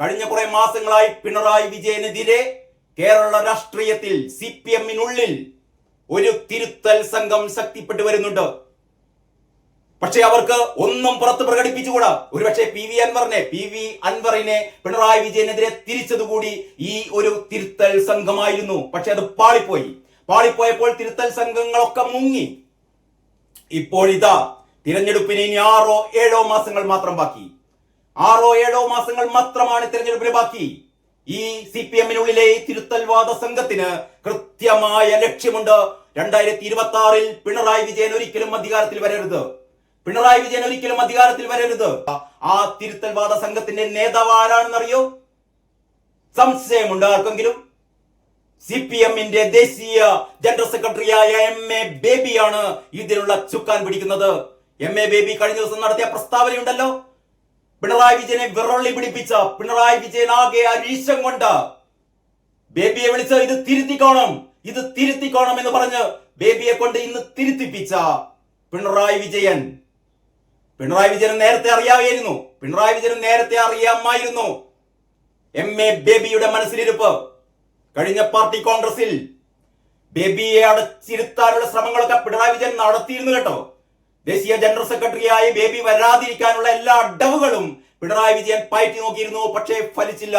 കഴിഞ്ഞ കുറെ മാസങ്ങളായി പിണറായി വിജയനെതിരെ കേരള രാഷ്ട്രീയത്തിൽ സി പി എമ്മിനുള്ളിൽ ഒരു തിരുത്തൽ സംഘം ശക്തിപ്പെട്ടു വരുന്നുണ്ട്. പക്ഷെ അവർക്ക് ഒന്നും പുറത്ത് പ്രകടിപ്പിച്ചുകൂടാ. ഒരുപക്ഷെ പി വി അൻവറിനെ പി വി അൻവറിനെ പിണറായി വിജയനെതിരെ തിരിച്ചതുകൂടി ഈ ഒരു തിരുത്തൽ സംഘമായിരുന്നു. പക്ഷെ അത് പാളിപ്പോയി. പാളിപ്പോയപ്പോൾ തിരുത്തൽ സംഘങ്ങളൊക്കെ മുങ്ങി. ഇപ്പോഴിതാ തിരഞ്ഞെടുപ്പിന് ഇനി ആറോ ഏഴോ മാസങ്ങൾ മാത്രം ബാക്കി. ആറോ ഏഴോ മാസങ്ങൾ മാത്രമാണ് തിരഞ്ഞെടുപ്പിന് ബാക്കി. ഈ സി പി എമ്മിനുള്ളിലെ തിരുത്തൽവാദ സംഘത്തിന് കൃത്യമായ ലക്ഷ്യമുണ്ട്. രണ്ടായിരത്തി ഇരുപത്തി ആറിൽ പിണറായി വിജയൻ ഒരിക്കലും അധികാരത്തിൽ വരരുത്. പിണറായി വിജയൻ ഒരിക്കലും അധികാരത്തിൽ വരരുത്. ആ തിരുത്തൽവാദ സംഘത്തിന്റെ നേതാവ് ആരാണെന്നറിയോ സംശയമുണ്ട് ആർക്കെങ്കിലും? സി പി എമ്മിന്റെ ദേശീയ ജനറൽ സെക്രട്ടറിയായ എം എ ബേബിയാണ് ഇതിനുള്ള ചുക്കാൻ പിടിക്കുന്നത്. എം എ ബേബി കഴിഞ്ഞ ദിവസം നടത്തിയ പ്രസ്താവനയുണ്ടല്ലോ. പിണറായി വിജയനെ വിറള്ളി പിടിപ്പിച്ച പിണറായി വിജയൻ ആകെ അരീശം കൊണ്ട്. ബേബിയെ വിളിച്ച് ഇത് തിരുത്തിക്കോണം ഇത് തിരുത്തിക്കോണം എന്ന് പറഞ്ഞ് ബേബിയെ കൊണ്ട് ഇന്ന് തിരുത്തിപ്പിച്ച പിണറായി വിജയൻ. പിണറായി വിജയൻ നേരത്തെ അറിയാമായിരുന്നു പിണറായി വിജയൻ നേരത്തെ അറിയാമായിരുന്നു. എം എ ബേബിയുടെ മനസ്സിലിരുപ്പ്. കഴിഞ്ഞ പാർട്ടി കോൺഗ്രസിൽ ബേബിയെ അടച്ചിരുത്താനുള്ള ശ്രമങ്ങളൊക്കെ പിണറായി വിജയൻ നടത്തിയിരുന്നു കേട്ടോ. ദേശീയ ജനറൽ സെക്രട്ടറിയായി ബേബി വരാതിരിക്കാനുള്ള എല്ലാ അടവുകളും പിണറായി വിജയൻ പയറ്റി നോക്കിയിരുന്നു പക്ഷേ ഫലിച്ചില്ല.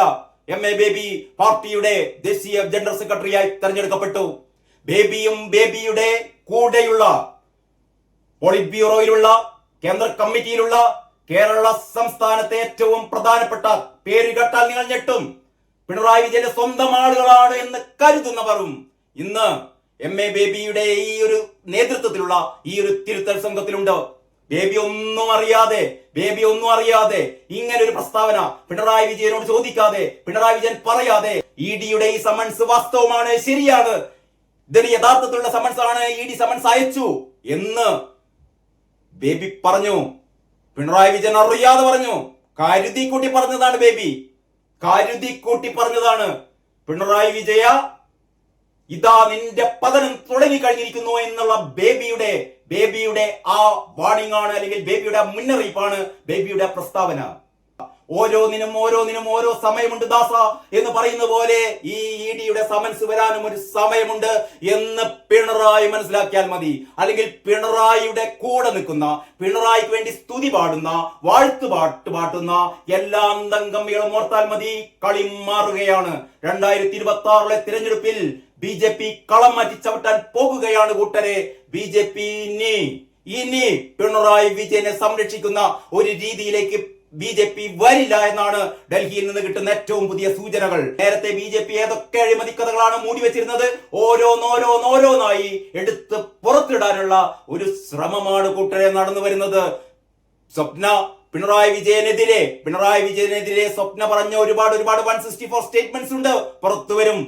എം എ ബേബി പാർട്ടിയുടെ ദേശീയ ജനറൽ സെക്രട്ടറിയായി തെരഞ്ഞെടുക്കപ്പെട്ടു. ബേബിയും ബേബിയുടെ കൂടെയുള്ള പോളിറ്റ് ബ്യൂറോയിലുള്ള കേന്ദ്ര കമ്മിറ്റിയിലുള്ള കേരള സംസ്ഥാനത്തെ ഏറ്റവും പ്രധാനപ്പെട്ട പേര് കേട്ടാൽ നിങ്ങൾ ഞെട്ടും. പിണറായി വിജയന്റെ സ്വന്തം ആളുകളാണ് എന്ന് കരുതുന്നവരും ഇന്ന് എം എ ബേബിയുടെ ഈ ഒരു നേതൃത്വത്തിലുള്ള ഈ ഒരു തിരുത്തൽ സംഘത്തിലുണ്ട്. ബേബി ഒന്നും അറിയാതെ ബേബി ഒന്നും അറിയാതെ ഇങ്ങനെ ഒരു പ്രസ്താവന പിണറായി വിജയനോട് ചോദിക്കാതെ പിണറായി വിജയൻ പറയാതെ ഇ ഡിയുടെ ഈ സമൻസ് വാസ്തവമാണ് ശരിയാണ്. ഇതൊരു യഥാർത്ഥത്തിലുള്ള സമൻസ് ആണ് ഇ ഡി സമൻസ് അയച്ചു എന്ന് ബേബി പറഞ്ഞു. പിണറായി വിജയൻ അറിയാതെ പറഞ്ഞു. കരുതി കൂട്ടി പറഞ്ഞതാണ് ബേബി കരുതി കൂട്ടി പറഞ്ഞതാണ്. പിണറായി വിജയ ഇതാ നിന്റെ പതനം തുടങ്ങി കഴിഞ്ഞിരിക്കുന്നു എന്നുള്ള ബേബിയുടെ ബേബിയുടെ ആ വാണിംഗ് ആണ് അല്ലെങ്കിൽ ബേബിയുടെ മുന്നറിയിപ്പാണ് ബേബിയുടെ പ്രസ്താവന. ഓരോന്നിനും ഓരോന്നിനും ഓരോ സമയമുണ്ട് ദാസ എന്ന് പറയുന്ന പോലെ ഈ ഇ ഡിയുടെ സമൻസ് വരാനും ഒരു സമയമുണ്ട് എന്ന് പിണറായി മനസ്സിലാക്കിയാൽ മതി. അല്ലെങ്കിൽ പിണറായിയുടെ കൂടെ നിൽക്കുന്ന പിണറായിക്ക് വേണ്ടി സ്തുതി പാടുന്ന വാഴ്ത്തു പാട്ട് പാട്ടുന്ന എല്ലാ അന്തംഗമ്മികളും ഓർത്താൽ മതി. കളി മാറുകയാണ് രണ്ടായിരത്തി ഇരുപത്തി ആറിലെ തിരഞ്ഞെടുപ്പിൽ ബി ജെ പി കളം മാറ്റി ചവിട്ടാൻ പോകുകയാണ് കൂട്ടരെ ബി ജെ പി ഇനി ഇനി പിണറായി വിജയനെ സംരക്ഷിക്കുന്ന ഒരു രീതിയിലേക്ക് ബി ജെ പി വരില്ല എന്നാണ് ഡൽഹിയിൽ നിന്ന് കിട്ടുന്ന ഏറ്റവും പുതിയ സൂചനകൾ. നേരത്തെ ബി ജെ പി ഏതൊക്കെ അഴിമതി കഥകളാണ് മൂടി വെച്ചിരുന്നത്? ഓരോന്നോരോന്നോരോന്നായി എടുത്ത് പുറത്തിടാനുള്ള ഒരു ശ്രമമാണ് കൂട്ടരെ നടന്നു വരുന്നത്. സ്വപ്ന പിണറായി വിജയനെതിരെ പിണറായി വിജയനെതിരെ സ്വപ്ന പറഞ്ഞ ഒരുപാട് ഒരുപാട് വൺ സിക്സ്റ്റി ഫോർ സ്റ്റേറ്റ്മെന്റ്സ് ഉണ്ട്. പുറത്തു വരും.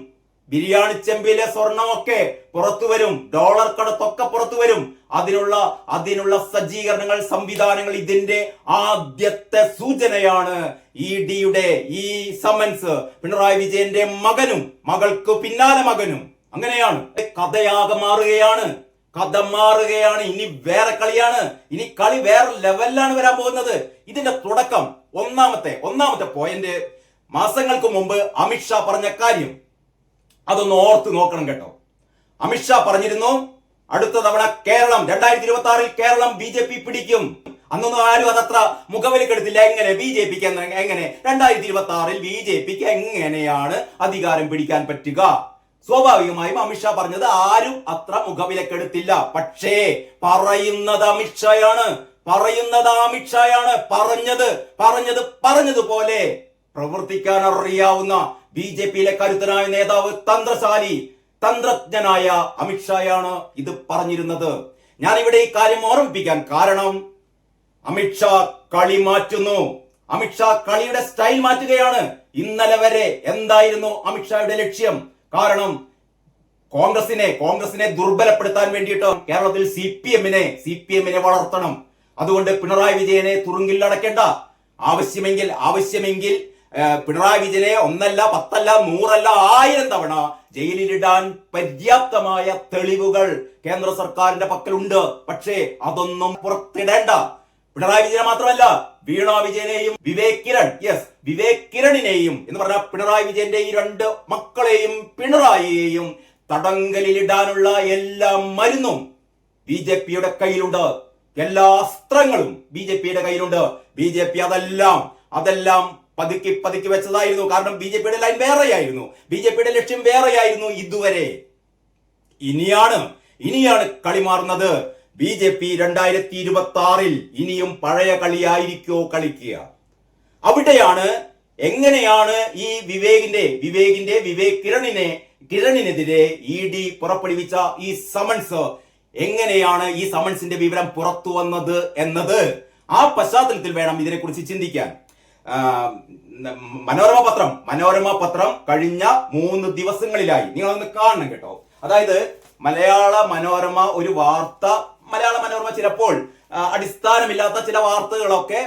ബിരിയാണി ചെമ്പിലെ സ്വർണമൊക്കെ പുറത്തു വരും. ഡോളർ കടത്തൊക്കെ പുറത്തു വരും. അതിനുള്ള അതിനുള്ള സജ്ജീകരണങ്ങൾ സംവിധാനങ്ങൾ ഇതിന്റെ ആദ്യത്തെ സൂചനയാണ് ഇ ഡിയുടെ ഈ സമൻസ്. പിണറായി വിജയന്റെ മകനും മകൾക്ക് പിന്നാലെ മകനും. അങ്ങനെയാണ്. കഥയാകെ മാറുകയാണ്. കഥ മാറുകയാണ്. ഇനി വേറെ കളിയാണ്. ഇനി കളി വേറെ ലെവലിലാണ് വരാൻ പോകുന്നത്. ഇതിന്റെ തുടക്കം ഒന്നാമത്തെ ഒന്നാമത്തെ പോയിന്റ് മാസങ്ങൾക്ക് മുമ്പ് അമിത്ഷാ പറഞ്ഞ കാര്യം. അതൊന്ന് ഓർത്ത് നോക്കണം കേട്ടോ. അമിത്ഷാ പറഞ്ഞിരുന്നു അടുത്ത തവണ കേരളം രണ്ടായിരത്തി ഇരുപത്തി ആറിൽ കേരളം ബി ജെ പി പിടിക്കും. അന്നൊന്നും ആരും അതത്ര മുഖവിലക്കെടുത്തില്ല. എങ്ങനെ ബി ജെ പിക്ക് എങ്ങനെ രണ്ടായിരത്തി ഇരുപത്തി ആറിൽ ബി ജെ പിക്ക് എങ്ങനെയാണ് അധികാരം പിടിക്കാൻ പറ്റുക? സ്വാഭാവികമായും അമിത്ഷാ പറഞ്ഞത് ആരും അത്ര മുഖവിലക്കെടുത്തില്ല. പക്ഷേ പറയുന്നത് അമിത്ഷായാണ് പറയുന്നത് അമിത്ഷായാണ് പറഞ്ഞത് പറഞ്ഞത് പറഞ്ഞതുപോലെ പ്രവർത്തിക്കാൻ അറിയാവുന്ന ബി ജെ പിയിലെ കരുത്തനായ നേതാവ് തന്ത്രശാലി തന്ത്രജ്ഞനായ അമിത്ഷായാണ് ഇത് പറഞ്ഞിരുന്നത്. ഞാൻ ഇവിടെ ഈ കാര്യം ഓർമ്മിപ്പിക്കാൻ കാരണം അമിത്ഷാ കളി മാറ്റുന്നു. അമിത്ഷാ കളിയുടെ സ്റ്റൈൽ മാറ്റുകയാണ് ഇന്നലെ വരെ. എന്തായിരുന്നു അമിത്ഷായുടെ ലക്ഷ്യം? കാരണം കോൺഗ്രസിനെ കോൺഗ്രസിനെ ദുർബലപ്പെടുത്താൻ വേണ്ടിയിട്ട് കേരളത്തിൽ സി പി എമ്മിനെ സി പി എമ്മിനെ വളർത്തണം. അതുകൊണ്ട് പിണറായി വിജയനെ തുറുങ്കിൽ അടക്കേണ്ട ആവശ്യമെങ്കിൽ ആവശ്യമെങ്കിൽ പിണറായി വിജയനെ ഒന്നല്ല പത്തല്ല നൂറല്ല ആയിരം തവണ ജയിലിലിടാൻ പര്യാപ്തമായ തെളിവുകൾ കേന്ദ്ര സർക്കാരിന്റെ പക്കലുണ്ട്. പക്ഷേ അതൊന്നും പുറത്തിടേണ്ട. പിണറായി വിജയനെ മാത്രമല്ല വീണ വിജയനെയും വിവേക് കിരൺ യെസ് വിവേക് കിരണിനെയും എന്ന് പറഞ്ഞ പിണറായി വിജയന്റെ ഈ രണ്ട് മക്കളെയും പിണറായിയെയും തടങ്കലിലിടാനുള്ള എല്ലാ മരുന്നും ബി ജെ പിയുടെ കയ്യിലുണ്ട്. എല്ലാ അസ്ത്രങ്ങളും ബി ജെ പിയുടെ കയ്യിലുണ്ട്. ബി ജെ പി അതെല്ലാം അതെല്ലാം പതുക്കി പതുക്കി വെച്ചതായിരുന്നു. കാരണം ബി ജെ പിയുടെ ലൈൻ വേറെയായിരുന്നു. ബി ജെ പിയുടെ ലക്ഷ്യം വേറെയായിരുന്നു ഇതുവരെ. ഇനിയാണ് ഇനിയാണ് കളി മാറുന്നത്. ബി ജെ പി രണ്ടായിരത്തി ഇരുപത്തി ആറിൽ ഇനിയും പഴയ കളിയായിരിക്കോ കളിക്കുക. അവിടെയാണ് എങ്ങനെയാണ് ഈ വിവേകിന്റെ വിവേകിന്റെ വിവേക് കിരണിനെ കിരണിനെതിരെ ഇ ഡി പുറപ്പെടുവിച്ച ഈ സമൻസ് എങ്ങനെയാണ് ഈ സമൻസിന്റെ വിവരം പുറത്തു വന്നത് എന്നത് ആ പശ്ചാത്തലത്തിൽ വേണം ഇതിനെക്കുറിച്ച് ചിന്തിക്കാൻ. മനോരമ പത്രം. മനോരമ പത്രം കഴിഞ്ഞ മൂന്ന് ദിവസങ്ങളിലായി. നിങ്ങളൊന്ന് കാണണം കേട്ടോ. അതായത് മലയാള മനോരമ ഒരു വാർത്ത മലയാള മനോരമ ചിലപ്പോൾ അടിസ്ഥാനമില്ലാത്ത ചില വാർത്തകളൊക്കെ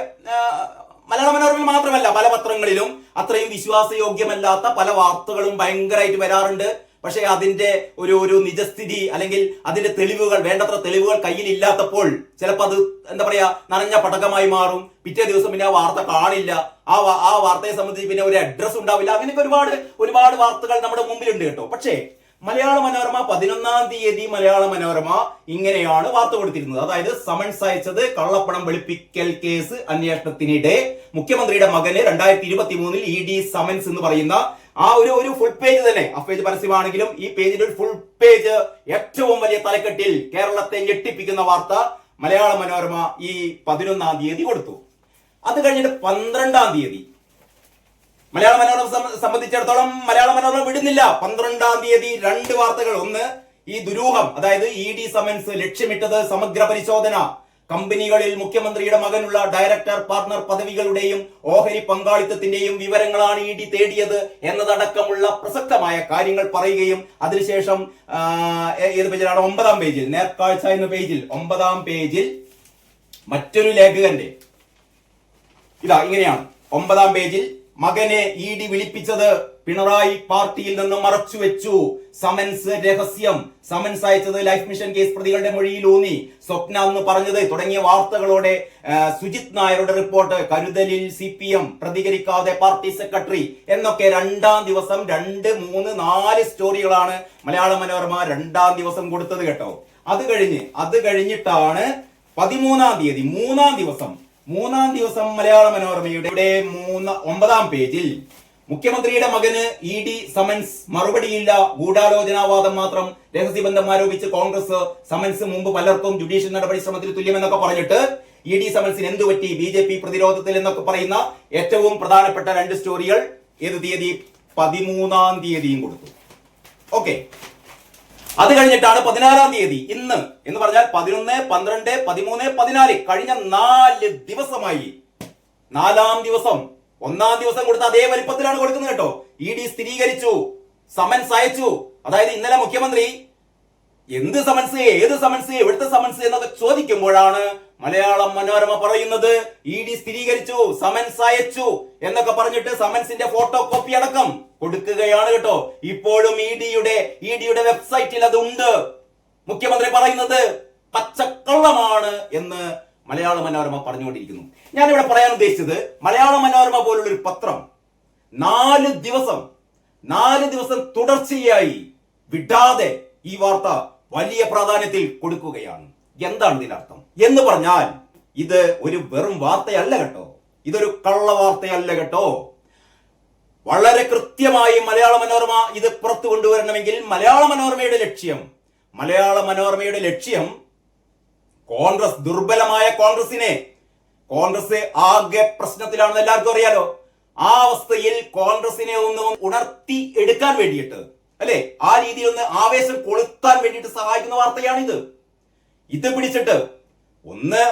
മലയാള മനോരമയിൽ മാത്രമല്ല പല പത്രങ്ങളിലും അത്രയും വിശ്വാസയോഗ്യമല്ലാത്ത പല വാർത്തകളും ഭയങ്കരമായിട്ട് വരാറുണ്ട്. പക്ഷേ അതിന്റെ ഒരു ഒരു നിജസ്ഥിതി അല്ലെങ്കിൽ അതിന്റെ തെളിവുകൾ വേണ്ടത്ര തെളിവുകൾ കയ്യിൽ ഇല്ലാത്തപ്പോൾ ചിലപ്പോൾ അത് എന്താ പറയാ നനഞ്ഞ പടകമായി മാറും. പിറ്റേ ദിവസം പിന്നെ ആ വാർത്ത കാണില്ല. ആ ആ വാർത്തയെ സംബന്ധിച്ച് പിന്നെ ഒരു അഡ്രസ് ഉണ്ടാവില്ല. അങ്ങനെയൊക്കെ ഒരുപാട് ഒരുപാട് വാർത്തകൾ നമ്മുടെ മുമ്പിലുണ്ട് കേട്ടോ. പക്ഷേ മലയാള മനോരമ പതിനൊന്നാം തീയതി മലയാള മനോരമ ഇങ്ങനെയാണ് വാർത്ത കൊടുത്തിരുന്നത്. അതായത് സമൻസ് അയച്ചത് കള്ളപ്പണം വെളുപ്പിക്കൽ കേസ് അന്വേഷണത്തിനിടെ മുഖ്യമന്ത്രിയുടെ മകന് രണ്ടായിരത്തി ഇരുപത്തി മൂന്നിൽ ഇ ഡി സമൻസ് എന്ന് പറയുന്ന ആ ഒരു ഒരു ഫുൾ പേജ് തന്നെ. ആ പേജ് പരസ്യമാണെങ്കിലും ഈ പേജിന്റെ ഒരു ഫുൾ പേജ് ഏറ്റവും വലിയ തലക്കെട്ടിൽ കേരളത്തെ ഞെട്ടിപ്പിക്കുന്ന വാർത്ത മലയാള മനോരമ ഈ പതിനൊന്നാം തീയതി കൊടുത്തു. അത് കഴിഞ്ഞിട്ട് പന്ത്രണ്ടാം തീയതി. മലയാള മനോരമ സംബ- സംബന്ധിച്ചിടത്തോളം മലയാള മനോരമ വിടുന്നില്ല. പന്ത്രണ്ടാം തീയതി രണ്ട് വാർത്തകൾ. ഒന്ന് ഈ ദുരൂഹം അതായത് ഇ ഡി സമൻസ് ലക്ഷ്യമിട്ടത് സമഗ്ര പരിശോധന. കമ്പനികളിൽ മുഖ്യമന്ത്രിയുടെ മകനുള്ള ഡയറക്ടർ പാർട്ണർ പദവികളുടെയും ഓഹരി പങ്കാളിത്തത്തിന്റെയും വിവരങ്ങളാണ് ഇ ഡി തേടിയത് എന്നതടക്കമുള്ള പ്രസക്തമായ കാര്യങ്ങൾ പറയുകയും അതിനുശേഷം ഏത് പേജിലാണ്? ഒമ്പതാം പേജിൽ നേർക്കാഴ്ച എന്ന പേജിൽ ഒമ്പതാം പേജിൽ മറ്റൊരു ലേഖകന്റെ ഇതാ ഇങ്ങനെയാണ്. ഒമ്പതാം പേജിൽ മകനെ ഇ ഡി വിളിപ്പിച്ചത് പിണറായി പാർട്ടിയിൽ നിന്ന് മറച്ചുവെച്ചു സമൻസ് രഹസ്യം. സമൻസ് അയച്ചത് ലൈഫ് മിഷൻ കേസ് പ്രതികളുടെ മൊഴിയിൽ ഊന്നി. സ്വപ്ന എന്ന് പറഞ്ഞത് തുടങ്ങിയ വാർത്തകളോടെ സുജിത് നായരുടെ റിപ്പോർട്ട്. കരുതലിൽ സി പി എം പ്രതികരിക്കാതെ പാർട്ടി സെക്രട്ടറി എന്നൊക്കെ രണ്ടാം ദിവസം രണ്ട് മൂന്ന് നാല് സ്റ്റോറികളാണ് മലയാള മനോരമ രണ്ടാം ദിവസം കൊടുത്തത് കേട്ടോ. അത് കഴിഞ്ഞ് അത് കഴിഞ്ഞിട്ടാണ് പതിമൂന്നാം തീയതി മൂന്നാം ദിവസം മൂന്നാം ദിവസം മലയാള മനോരമയുടെ മൂന്ന് ഒമ്പതാം പേജിൽ മുഖ്യമന്ത്രിയുടെ മകന് ഇ ഡി സമൻസ് മറുപടിയില്ല. ഗൂഢാലോചനാവാദം മാത്രം രഹസ്യബന്ധം ആരോപിച്ച് കോൺഗ്രസ് സമൻസ് മുമ്പ് പലർക്കും ജുഡീഷ്യൽ നടപടി ശ്രമത്തിൽ തുല്യമെന്നൊക്കെ പറഞ്ഞിട്ട് ഇ ഡി സമൻസിന് എന്തു പറ്റി? ബി ജെ പി പ്രതിരോധത്തിൽ എന്നൊക്കെ പറയുന്ന ഏറ്റവും പ്രധാനപ്പെട്ട രണ്ട് സ്റ്റോറികൾ ഏത് തീയതി? പതിമൂന്നാം തീയതിയും കൊടുത്തു. ഓക്കെ. അത് കഴിഞ്ഞിട്ടാണ് പതിനാറാം തീയതി. ഇന്ന് എന്ന് പറഞ്ഞാൽ പതിനൊന്ന് പന്ത്രണ്ട് പതിമൂന്ന് പതിനാല് കഴിഞ്ഞ നാല് ദിവസമായി. നാലാം ദിവസം ഒന്നാം ദിവസം കൊടുത്ത അതേ വലിപ്പത്തിലാണ് കൊടുക്കുന്നത് കേട്ടോ. ഇ ഡി സ്ഥിരീകരിച്ചു. സമൻസ് അയച്ചു. അതായത് ഇന്നലെ മുഖ്യമന്ത്രി എന്ത് സമൻസ് ഏത് സമൻസ് എവിടുത്തെ സമൻസ് എന്നൊക്കെ ചോദിക്കുമ്പോഴാണ് മലയാളം മനോരമ പറയുന്നത്. ഇ ഡി സ്ഥിരീകരിച്ചു സമൻസ് അയച്ചു എന്നൊക്കെ പറഞ്ഞിട്ട് സമൻസിന്റെ ഫോട്ടോ കോപ്പി അടക്കം കൊടുക്കുകയാണ് കേട്ടോ. ഇപ്പോഴും ഇ ഡിയുടെ ഇ ഡിയുടെ വെബ്സൈറ്റിൽ അതുണ്ട്. മുഖ്യമന്ത്രി പറയുന്നത് പച്ചക്കള്ളമാണ് എന്ന് മലയാള മനോരമ പറഞ്ഞുകൊണ്ടിരിക്കുന്നു. ഞാനിവിടെ പറയാൻ ഉദ്ദേശിച്ചത് മലയാള മനോരമ പോലുള്ള ഒരു പത്രം നാല് ദിവസം നാല് ദിവസം തുടർച്ചയായി വിടാതെ ഈ വാർത്ത വലിയ പ്രാധാന്യത്തിൽ കൊടുക്കുകയാണ്. എന്താണ് ഇതിനർത്ഥം? എന്ന് പറഞ്ഞാൽ ഇത് ഒരു വെറും വാർത്തയല്ല കേട്ടോ. ഇതൊരു കള്ള വാർത്തയല്ല കേട്ടോ. വളരെ കൃത്യമായി മലയാള മനോരമ ഇത് പുറത്തു കൊണ്ടുവരണമെങ്കിൽ മലയാള മനോരമയുടെ ലക്ഷ്യം മലയാള മനോരമയുടെ ലക്ഷ്യം കോൺഗ്രസ് ദുർബലമായ കോൺഗ്രസിനെ. കോൺഗ്രസ് ആകെ പ്രശ്നത്തിലാണെന്ന് എല്ലാവർക്കും അറിയാലോ. ആ അവസ്ഥയിൽ കോൺഗ്രസിനെ ഒന്ന് ഉണർത്തി എടുക്കാൻ വേണ്ടിയിട്ട് അല്ലെ? ആ രീതിയിൽ ഒന്ന് ആവേശം കൊളുത്താൻ വേണ്ടിയിട്ട് സഹായിക്കുന്ന വാർത്തയാണിത്. ഇത് പിടിച്ചിട്ട് ഒന്ന്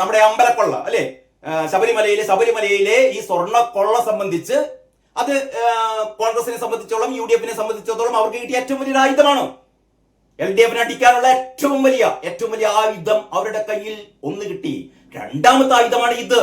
നമ്മുടെ അമ്പലക്കൊള്ള അല്ലെ? ശബരിമലയിലെ ശബരിമലയിലെ ഈ സ്വർണ കൊള്ള സംബന്ധിച്ച് അത് കോൺഗ്രസിനെ സംബന്ധിച്ചോളം യു ഡി എഫിനെ സംബന്ധിച്ചിടത്തോളം അവർക്ക് കിട്ടിയ ഏറ്റവും വലിയൊരു ആയുധമാണ്. എൽ ഡി എഫിനെ അടിക്കാനുള്ള ഏറ്റവും വലിയ ഏറ്റവും വലിയ ആയുധം അവരുടെ കയ്യിൽ ഒന്ന് കിട്ടി. രണ്ടാമത്തെ ആയുധമാണ് ഇത്.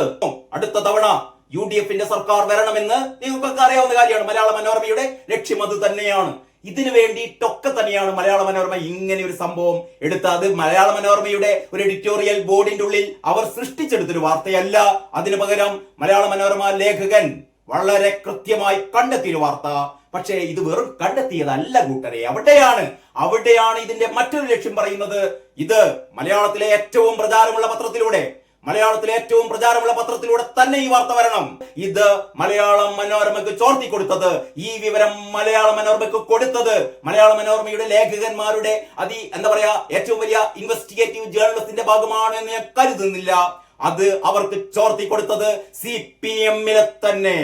അടുത്ത തവണ യു ഡി എഫിന്റെ സർക്കാർ വരണമെന്ന് നിങ്ങൾക്കൊക്കെ അറിയാവുന്ന കാര്യമാണ്. മലയാള മനോരമയുടെ ലക്ഷ്യം അത് തന്നെയാണ്. ഇതിനു വേണ്ടിയിട്ടൊക്കെ തന്നെയാണ് മലയാള മനോരമ ഇങ്ങനെ ഒരു സംഭവം എടുത്ത അത് മലയാള മനോരമയുടെ ഒരു എഡിറ്റോറിയൽ ബോർഡിന്റെ ഉള്ളിൽ അവർ സൃഷ്ടിച്ചെടുത്തൊരു വാർത്തയല്ല. അതിനു പകരം മലയാള മനോരമ ലേഖകൻ വളരെ കൃത്യമായി കണ്ടെത്തിയൊരു വാർത്ത. പക്ഷേ ഇത് വെറും കണ്ടെത്തിയതല്ല കൂട്ടരെ. അവിടെയാണ് അവിടെയാണ് ഇതിന്റെ മറ്റൊരു ലക്ഷ്യം പറയുന്നത്. ഇത് മലയാളത്തിലെ ഏറ്റവും പ്രചാരമുള്ള പത്രത്തിലൂടെ മലയാളത്തിലെ ഏറ്റവും പ്രചാരമുള്ള പത്രത്തിലൂടെ തന്നെ ഈ വാർത്ത വരണം. ഇത് മലയാളം മനോരമയ്ക്ക് ചോർത്തി കൊടുത്തത്. ഈ വിവരം മലയാള മനോരമയ്ക്ക് കൊടുത്തത് മലയാള മനോരമയുടെ ലേഖകന്മാരുടെ അതി എന്താ പറയാ ഏറ്റവും വലിയ ഇൻവെസ്റ്റിഗേറ്റീവ് ജേർണലിസ്റ്റിന്റെ ഭാഗമാണ് എന്ന് ഞാൻ കരുതുന്നില്ല. അത് അവർക്ക് ചോർത്തി കൊടുത്തത് സി പി എമ്മിലെ തന്നെ.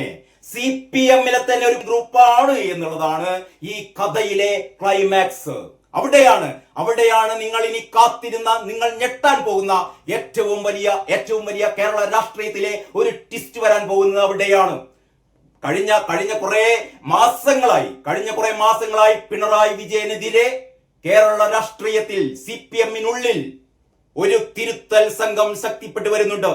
സി പി എമ്മിലെ തന്നെ ഒരു ഗ്രൂപ്പാണ് എന്നുള്ളതാണ് ഈ കഥയിലെ ക്ലൈമാക്സ് അവിടെയാണ് അവിടെയാണ് നിങ്ങൾ ഇനി കാത്തിരുന്ന നിങ്ങൾ ഞെട്ടാൻ പോകുന്ന ഏറ്റവും വലിയ ഏറ്റവും വലിയ കേരള രാഷ്ട്രീയത്തിലെ ഒരു ട്വിസ്റ്റ് വരാൻ പോകുന്നത് അവിടെയാണ്. കഴിഞ്ഞ കഴിഞ്ഞ കുറെ മാസങ്ങളായി കഴിഞ്ഞ കുറെ മാസങ്ങളായി പിണറായി വിജയനെതിരെ കേരള രാഷ്ട്രീയത്തിൽ സി പി എമ്മിനുള്ളിൽ ഒരു തിരുത്തൽ സംഘം ശക്തിപ്പെട്ടു വരുന്നുണ്ട്.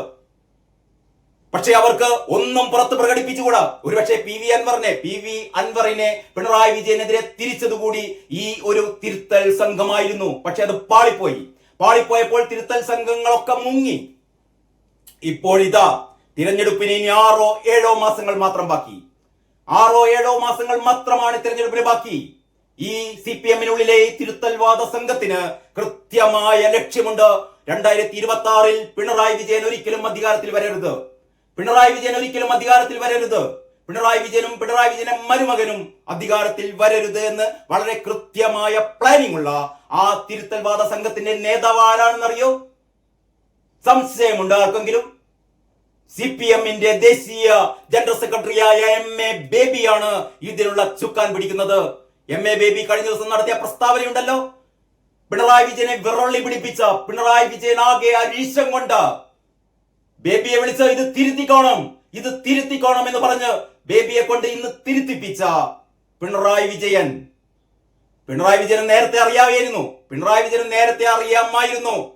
പക്ഷെ അവർക്ക് ഒന്നും പുറത്ത് പ്രകടിപ്പിച്ചുകൂടാ. ഒരുപക്ഷെ പി വി അൻവറിനെ പി വി അൻവറിനെ പിണറായി വിജയനെതിരെ തിരിച്ചതുകൂടി ഈ ഒരു തിരുത്തൽ സംഘമായിരുന്നു. പക്ഷെ അത് പാളിപ്പോയി. പാളിപ്പോയപ്പോൾ തിരുത്തൽ സംഘങ്ങളൊക്കെ മുങ്ങി. ഇപ്പോൾ ഇതാ തിരഞ്ഞെടുപ്പിന് ഇനി ആറോ ഏഴോ മാസങ്ങൾ മാത്രം ബാക്കി. ആറോ ഏഴോ മാസങ്ങൾ മാത്രമാണ് തിരഞ്ഞെടുപ്പിന് ബാക്കി. ഈ സി പി എമ്മിനുള്ളിലെ തിരുത്തൽവാദ സംഘത്തിന് കൃത്യമായ ലക്ഷ്യമുണ്ട്. രണ്ടായിരത്തി ഇരുപത്തി ആറിൽ പിണറായി വിജയൻ ഒരിക്കലും അധികാരത്തിൽ വരരുത്. പിണറായി വിജയൻ ഒരിക്കലും അധികാരത്തിൽ വരരുത്. പിണറായി വിജയനും പിണറായി വിജയനും മരുമകനും അധികാരത്തിൽ വരരുത് എന്ന് വളരെ കൃത്യമായ പ്ലാനിംഗ് ഉള്ള ആ തിരുത്തൽവാദ സംഘത്തിന്റെ നേതാവ് ആരാണെന്നറിയോ? സംശയമുണ്ട് ആർക്കെങ്കിലും? സി പി എമ്മിന്റെ ദേശീയ ജനറൽ സെക്രട്ടറിയായ എം എ ബേബിയാണ് ഇതിനുള്ള ചുക്കാൻ പിടിക്കുന്നത്. എം എ ബേബി കഴിഞ്ഞ ദിവസം നടത്തിയ പ്രസ്താവനയുണ്ടല്ലോ. പിണറായി വിജയനെ വിറള്ളി പിടിപ്പിച്ച പിണറായി വിജയൻ ആകെ അരീശം കൊണ്ട് ബേബിയെ വിളിച്ച് ഇത് തിരുത്തിക്കോണം. ഇത് തിരുത്തിക്കോണം എന്ന് പറഞ്ഞ് ബേബിയെ കൊണ്ട് ഇന്ന് തിരുത്തിപ്പിച്ച പിണറായി വിജയൻ. പിണറായി വിജയൻ നേരത്തെ അറിയാമായിരുന്നു. പിണറായി വിജയൻ നേരത്തെ അറിയാമായിരുന്നു.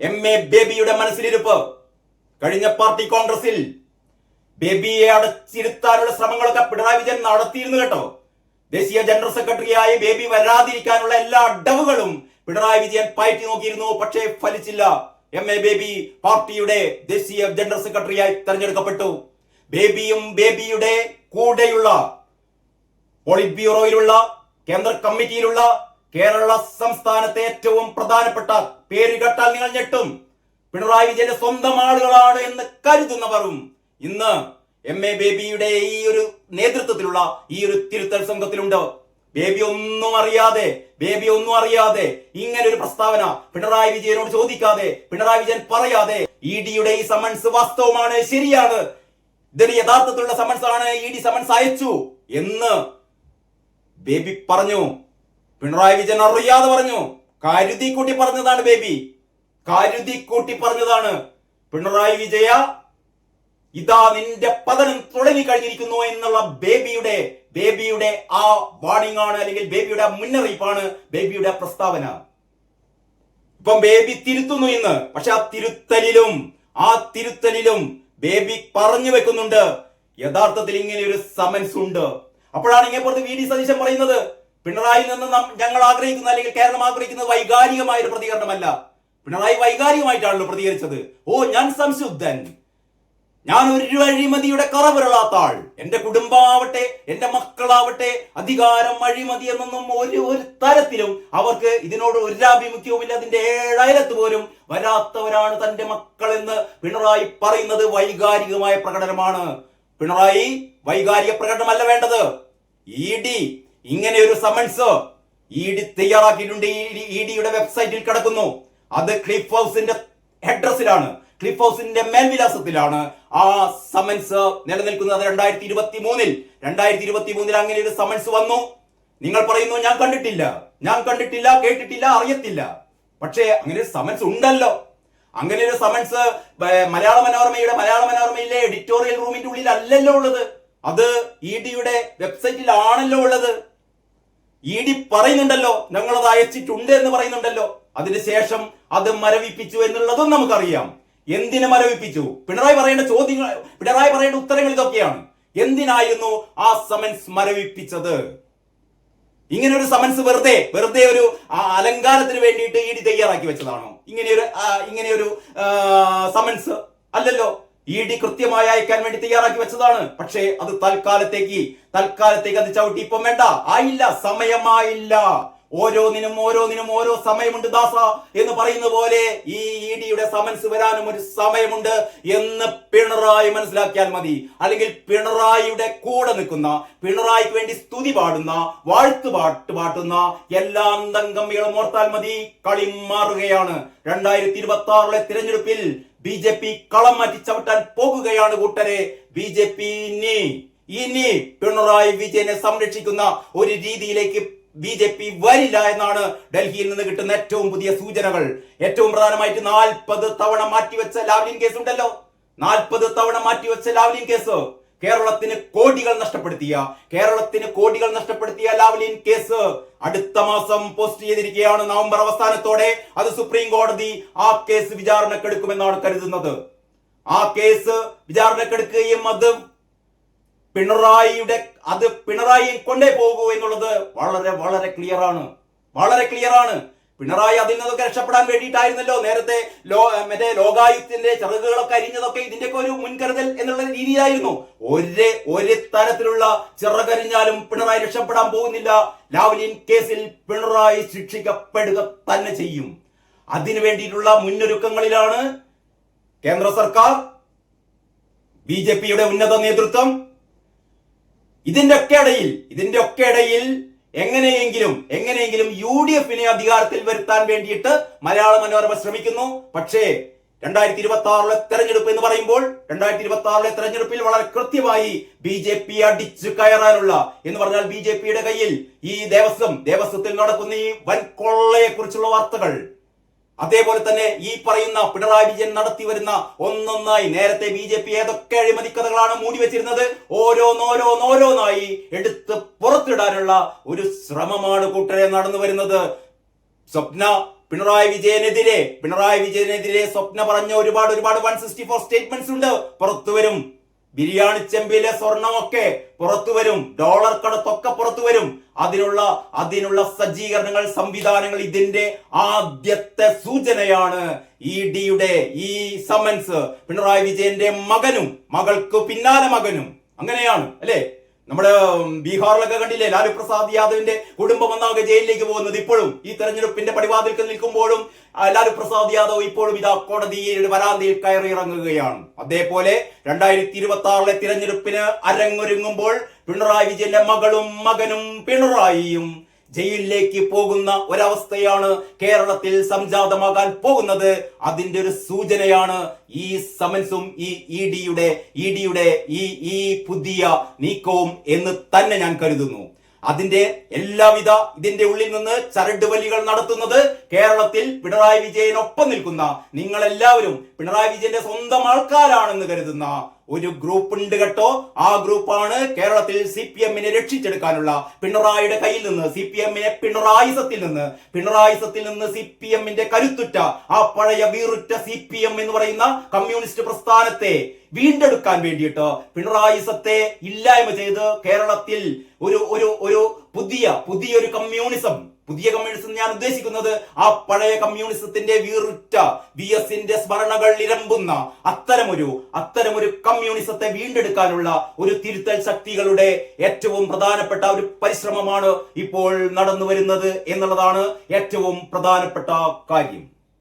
എം എ ബേബിയുടെ മനസ്സിലിരുപ്പ്. കഴിഞ്ഞ പാർട്ടി കോൺഗ്രസിൽ ബേബിയെ അടച്ചിരുത്താനുള്ള ശ്രമങ്ങളൊക്കെ പിണറായി വിജയൻ നടത്തിയിരുന്നു കേട്ടോ. ദേശീയ ജനറൽ സെക്രട്ടറിയായി ബേബി വരാതിരിക്കാനുള്ള എല്ലാ അടവുകളും പിണറായി വിജയൻ പയറ്റി നോക്കിയിരുന്നു. പക്ഷേ ഫലിച്ചില്ല. എം എ ബേബി പാർട്ടിയുടെ ദേശീയ ജനറൽ സെക്രട്ടറിയായി തെരഞ്ഞെടുക്കപ്പെട്ടു. ബേബിയും ബേബിയുടെ കൂടെയുള്ള പോളിറ്റ് ബ്യൂറോയിലുള്ള കേന്ദ്ര കമ്മിറ്റിയിലുള്ള കേരള സംസ്ഥാനത്തെ ഏറ്റവും പ്രധാനപ്പെട്ട പേര് കേട്ടാൽ നിങ്ങൾ ഞെട്ടും. പിണറായി വിജയന്റെ സ്വന്തം ആളുകളാണ് എന്ന് കരുതുന്നവരും ഇന്ന് എം എ ബേബിയുടെ ഈ ഒരു നേതൃത്വത്തിലുള്ള ഈ ഒരു തിരുത്തൽ സംഘത്തിലുണ്ട്. ബേബി ഒന്നും അറിയാതെ ബേബി ഒന്നും അറിയാതെ ഇങ്ങനെ ഒരു പ്രസ്താവന പിണറായി വിജയനോട് ചോദിക്കാതെ പിണറായി വിജയൻ പറയാതെ ഇ ഡിയുടെ ഈ സമൻസ് വാസ്തവമാണ് ശരിയാണ്. ഇതൊരു യഥാർത്ഥത്തിലുള്ള സമൻസ് ആണ് ഇ ഡി സമൻസ് അയച്ചു എന്ന് ബേബി പറഞ്ഞു. പിണറായി വിജയൻ അറിയാതെ പറഞ്ഞു. കരുതി കൂട്ടി പറഞ്ഞതാണ് ബേബി. കരുതി കൂട്ടി പറഞ്ഞതാണ്. പിണറായി വിജയ ഇതാ നിന്റെ പതനം തുടങ്ങി കഴിഞ്ഞിരിക്കുന്നു എന്നുള്ള ബേബിയുടെ ബേബിയുടെ ആ വാണിംഗ് ആണ് അല്ലെങ്കിൽ ബേബിയുടെ മുന്നറിയിപ്പാണ് ബേബിയുടെ പ്രസ്താവന. ഇപ്പം ബേബി തിരുത്തുന്നു ഇന്ന്. പക്ഷെ ആ തിരുത്തലിലും ആ തിരുത്തലിലും ബേബി പറഞ്ഞു വെക്കുന്നുണ്ട്. യഥാർത്ഥത്തിൽ ഇങ്ങനെ ഒരു സമൻസ് ഉണ്ട്. അപ്പോഴാണ് ഇങ്ങനെ പുറത്ത് വി ഡി സതീശൻ പറയുന്നത്. പിണറായി നിന്ന് ഞങ്ങൾ ആഗ്രഹിക്കുന്ന അല്ലെങ്കിൽ കേരളം ആഗ്രഹിക്കുന്നത് വൈകാരികമായ ഒരു പ്രതികരണമല്ല. പിണറായി വൈകാരികമായിട്ടാണല്ലോ പ്രതികരിച്ചത്. ഓ ഞാൻ സംശുദ്ധൻ. ഞാൻ ഒരു അഴിമതിയുടെ കറവിരളാത്ത ആൾ എന്റെ കുടുംബമാവട്ടെ എന്റെ മക്കളാവട്ടെ അധികാരം അഴിമതി എന്നൊന്നും ഒരു ഒരു തരത്തിലും അവർക്ക് ഇതിനോട് ഒരു ആഭിമുഖ്യവുമില്ല അതിന്റെ ഏഴായിരത്ത് പോലും വരാത്തവരാണ് തന്റെ മക്കൾ എന്ന് പിണറായി പറയുന്നത് വൈകാരികമായ പ്രകടനമാണ്. പിണറായി വൈകാരിക പ്രകടനമല്ല വേണ്ടത്. ഇ ഡി ഇങ്ങനെ ഒരു സമൻസ് ഇ ഡി തയ്യാറാക്കിയിട്ടുണ്ട്. ഇ ഡിയുടെ വെബ്സൈറ്റിൽ കിടക്കുന്നു. അത് ക്ലിഫ് ഹൗസിന്റെ ഹെഡ്രസിലാണ് ക്ലിഫ് ഹൗസിന്റെ മേൽവിലാസത്തിലാണ് ആ സമൻസ് നിലനിൽക്കുന്നത്. രണ്ടായിരത്തി ഇരുപത്തി മൂന്നിൽ രണ്ടായിരത്തി ഇരുപത്തി മൂന്നിൽ അങ്ങനെ ഒരു സമൻസ് വന്നു. നിങ്ങൾ പറയുന്നു ഞാൻ കണ്ടിട്ടില്ല. ഞാൻ കണ്ടിട്ടില്ല കേട്ടിട്ടില്ല അറിയത്തില്ല. പക്ഷേ അങ്ങനെ ഒരു സമൻസ് ഉണ്ടല്ലോ. അങ്ങനെ ഒരു സമൻസ് മലയാള മനോരമയുടെ മലയാള മനോരമയിലെ എഡിറ്റോറിയൽ റൂമിന്റെ ഉള്ളിൽ അല്ലല്ലോ ഉള്ളത്. അത് ഇ ഡിയുടെ വെബ്സൈറ്റിലാണല്ലോ ഉള്ളത്. ഇ ഡി പറയുന്നുണ്ടല്ലോ ഞങ്ങളത് അയച്ചിട്ടുണ്ട് എന്ന് പറയുന്നുണ്ടല്ലോ. അതിനുശേഷം അത് മരവിപ്പിച്ചു എന്നുള്ളതും നമുക്കറിയാം. എന്തിനു മരവിപ്പിച്ചു? പിണറായി പറയേണ്ട ചോദ്യങ്ങൾ പിണറായി പറയേണ്ട ഉത്തരങ്ങൾ ഇതൊക്കെയാണ്. എന്തിനായിരുന്നു ആ സമൻസ് മരവിപ്പിച്ചത്? ഇങ്ങനെ ഒരു സമൻസ് വെറുതെ വെറുതെ ഒരു അലങ്കാരത്തിന് വേണ്ടിയിട്ട് ഇ ഡി തയ്യാറാക്കി വെച്ചതാണോ? ഇങ്ങനെയൊരു ഇങ്ങനെയൊരു സമൻസ് അല്ലല്ലോ. ഇ ഡി കൃത്യമായി അയക്കാൻ വേണ്ടി തയ്യാറാക്കി വെച്ചതാണ്. പക്ഷേ അത് തൽക്കാലത്തേക്ക് തൽക്കാലത്തേക്ക് അത് ചവിട്ടി ഇപ്പം വേണ്ട. ആയില്ല സമയമായില്ല. ഓരോന്നിനും ഓരോന്നിനും ഓരോ സമയമുണ്ട് ദാസ എന്ന് പറയുന്ന പോലെ ഈ ഇ ഡിയുടെ സമൻസ് വരാനും ഒരു സമയമുണ്ട് എന്ന് പിണറായി മനസ്സിലാക്കിയാൽ മതി. അല്ലെങ്കിൽ പിണറായിയുടെ കൂടെ നിൽക്കുന്ന പിണറായിക്ക് വേണ്ടി സ്തുതി പാടുന്ന വാഴ്ത്തു പാട്ട് പാട്ടുന്ന എല്ലാ അന്തംഗമ്പികളും ഓർത്താൽ മതി. കളി മാറുകയാണ്. രണ്ടായിരത്തി ഇരുപത്തി ആറിലെ തിരഞ്ഞെടുപ്പിൽ ബി ജെ പി കളം മാറ്റി ചവിട്ടാൻ പോകുകയാണ് കൂട്ടരെ. ബി ജെ പി ഇനി ഇനി പിണറായി വിജയനെ സംരക്ഷിക്കുന്ന ഒരു രീതിയിലേക്ക് ബി ജെ പി വരില്ല എന്നാണ് ഡൽഹിയിൽ നിന്ന് കിട്ടുന്ന ഏറ്റവും പുതിയ സൂചനകൾ. ഏറ്റവും പ്രധാനമായിട്ട് നാൽപ്പത് തവണ മാറ്റിവെച്ച ലാവ്ലിൻ കേസ് ഉണ്ടല്ലോ. നാൽപ്പത് തവണ മാറ്റിവെച്ച ലാവ്ലിൻ കേസ്. കേരളത്തിന് കോടികൾ നഷ്ടപ്പെടുത്തിയ കേരളത്തിന് കോടികൾ നഷ്ടപ്പെടുത്തിയ ലാവ്ലിൻ കേസ് അടുത്ത മാസം പോസ്റ്റ് ചെയ്തിരിക്കുകയാണ് നവംബർ അവസാനത്തോടെ. അത് സുപ്രീം കോടതി ആ കേസ് വിചാരണക്കെടുക്കുമെന്നാണ് കരുതുന്നത്. ആ കേസ് വിചാരണക്കെടുക്കുകയും അത് പിണറായിയുടെ അത് പിണറായി കൊണ്ടേ പോകൂ എന്നുള്ളത് വളരെ വളരെ ക്ലിയർ ആണ്. വളരെ ക്ലിയർ ആണ്. പിണറായി അതിൽ നിന്നൊക്കെ രക്ഷപ്പെടാൻ വേണ്ടിയിട്ടായിരുന്നല്ലോ നേരത്തെ ലോ മറ്റേ ലോകായുക്തിന്റെ ചിറകുകളൊക്കെ അരിഞ്ഞതൊക്കെ ഇതിന്റെയൊക്കെ ഒരു മുൻകരുതൽ എന്നുള്ള രീതിയിലായിരുന്നു. ഒരേ ഒരു തരത്തിലുള്ള ചിറകരിഞ്ഞാലും പിണറായി രക്ഷപ്പെടാൻ പോകുന്നില്ല. ലാവ്ലിൻ കേസിൽ പിണറായി ശിക്ഷിക്കപ്പെടുക തന്നെ ചെയ്യും. അതിനു വേണ്ടിയിട്ടുള്ള മുന്നൊരുക്കങ്ങളിലാണ് കേന്ദ്ര സർക്കാർ ബി ജെ പിയുടെ ഉന്നത നേതൃത്വം ഇതിന്റെ ഒക്കെ ഇടയിൽ ഇതിന്റെ ഒക്കെ ഇടയിൽ എങ്ങനെയെങ്കിലും എങ്ങനെയെങ്കിലും യു ഡി എഫിനെ അധികാരത്തിൽ വരുത്താൻ വേണ്ടിയിട്ട് മലയാള മനോരമ ശ്രമിക്കുന്നു. പക്ഷേ രണ്ടായിരത്തി ഇരുപത്തി ആറിലെ തെരഞ്ഞെടുപ്പ് എന്ന് പറയുമ്പോൾ രണ്ടായിരത്തി ഇരുപത്തി ആറിലെ തെരഞ്ഞെടുപ്പിൽ വളരെ കൃത്യമായി ബി ജെ പി അടിച്ചു കയറാനുള്ള എന്ന് പറഞ്ഞാൽ ബി ജെ പിയുടെ കയ്യിൽ ഈ ദേവസ്വം ദേവസ്വത്തിൽ നടക്കുന്ന ഈ വൻ കൊള്ളയെ കുറിച്ചുള്ള വാർത്തകൾ അതേപോലെ തന്നെ ഈ പറയുന്ന പിണറായി വിജയൻ നടത്തി വരുന്ന ഒന്നൊന്നായി നേരത്തെ ബി ജെ പി ഏതൊക്കെ അഴിമതി കഥകളാണ് മൂടി വെച്ചിരുന്നത്? ഓരോന്നോരോന്നോരോന്നായി എടുത്ത് പുറത്തിടാനുള്ള ഒരു ശ്രമമാണ് കൂട്ടരെ നടന്നു വരുന്നത്. സ്വപ്ന പിണറായി വിജയനെതിരെ പിണറായി വിജയനെതിരെ സ്വപ്ന പറഞ്ഞ ഒരുപാട് ഒരുപാട് വൺ സിക്സ്റ്റി ഫോർ സ്റ്റേറ്റ്മെന്റ്സ് ഉണ്ട്. പുറത്തു വരും. ബിരിയാണി ചെമ്പിലെ സ്വർണമൊക്കെ പുറത്തു വരും. ഡോളർ കടത്തൊക്കെ പുറത്തു വരും. അതിനുള്ള അതിനുള്ള സജ്ജീകരണങ്ങൾ സംവിധാനങ്ങൾ ഇതിന്റെ ആദ്യത്തെ സൂചനയാണ് ഇ ഡിയുടെ ഈ സമൻസ് പിണറായി വിജയന്റെ മകനും മകൾക്ക് പിന്നാലെ മകനും. അങ്ങനെയാണ് അല്ലേ? നമ്മുടെ ബീഹാറിലൊക്കെ കണ്ടില്ലേ? ലാലു പ്രസാദ് യാദവിന്റെ കുടുംബം ഒന്നാകെ ജയിലിലേക്ക് പോകുന്നത് ഇപ്പോഴും. ഈ തെരഞ്ഞെടുപ്പിന്റെ പടിവാതിൽക്ക് നിൽക്കുമ്പോഴും ലാലു പ്രസാദ് യാദവ് ഇപ്പോഴും ഇതാ കോടതിയുടെ വരാന്തയിൽ കയറി ഇറങ്ങുകയാണ് അതേപോലെ രണ്ടായിരത്തി ഇരുപത്തി ആറിലെ തിരഞ്ഞെടുപ്പിന് അരങ്ങൊരുങ്ങുമ്പോൾ പിണറായി വിജയന്റെ മകളും മകനും പിണറായിയും ജയിലിലേക്ക് പോകുന്ന ഒരവസ്ഥയാണ് കേരളത്തിൽ സംജാതമാകാൻ പോകുന്നത്. അതിന്റെ ഒരു സൂചനയാണ് ഈ സമൻസും ഈ ഇ ഡിയുടെ ഇ ഡിയുടെ ഈ ഈ പുതിയ നീക്കവും എന്ന് തന്നെ ഞാൻ കരുതുന്നു. അതിന്റെ എല്ലാവിധ ഇതിന്റെ ഉള്ളിൽ നിന്ന് ചരട് വലികൾ നടത്തുന്നത് കേരളത്തിൽ പിണറായി വിജയനൊപ്പം നിൽക്കുന്ന നിങ്ങളെല്ലാവരും പിണറായി വിജയന്റെ സ്വന്തം ആൾക്കാരാണെന്ന് കരുതുന്ന ഒരു ഗ്രൂപ്പ് ഉണ്ട് കേട്ടോ. ആ ഗ്രൂപ്പാണ് കേരളത്തിൽ സി പി എമ്മിനെ രക്ഷിച്ചെടുക്കാനുള്ള പിണറായിയുടെ കയ്യിൽ നിന്ന് സി പി എമ്മിനെ പിണറായിസത്തിൽ നിന്ന് പിണറായിസത്തിൽ നിന്ന് സി പി എമ്മിന്റെ കരുത്തുറ്റ ആ പഴയ വീറുറ്റ സി പി എം എന്ന് പറയുന്ന കമ്മ്യൂണിസ്റ്റ് പ്രസ്ഥാനത്തെ വീണ്ടെടുക്കാൻ വേണ്ടിയിട്ട് പിണറായിസത്തെ ഇല്ലായ്മ ചെയ്ത് കേരളത്തിൽ ഒരു ഒരു ഒരു പുതിയ പുതിയൊരു കമ്മ്യൂണിസം പുതിയ കമ്മ്യൂണിസം ഞാൻ ഉദ്ദേശിക്കുന്നത് ആ പഴയ കമ്മ്യൂണിസത്തിന്റെ വീറുറ്റ വി എസിന്റെ സ്മരണകൾ ഇരമ്പുന്ന അത്തരമൊരു അത്തരമൊരു കമ്മ്യൂണിസത്തെ വീണ്ടെടുക്കാനുള്ള ഒരു തിരുത്തൽ ശക്തികളുടെ ഏറ്റവും പ്രധാനപ്പെട്ട ഒരു പരിശ്രമമാണ് ഇപ്പോൾ നടന്നു വരുന്നത് എന്നുള്ളതാണ് ഏറ്റവും പ്രധാനപ്പെട്ട കാര്യം.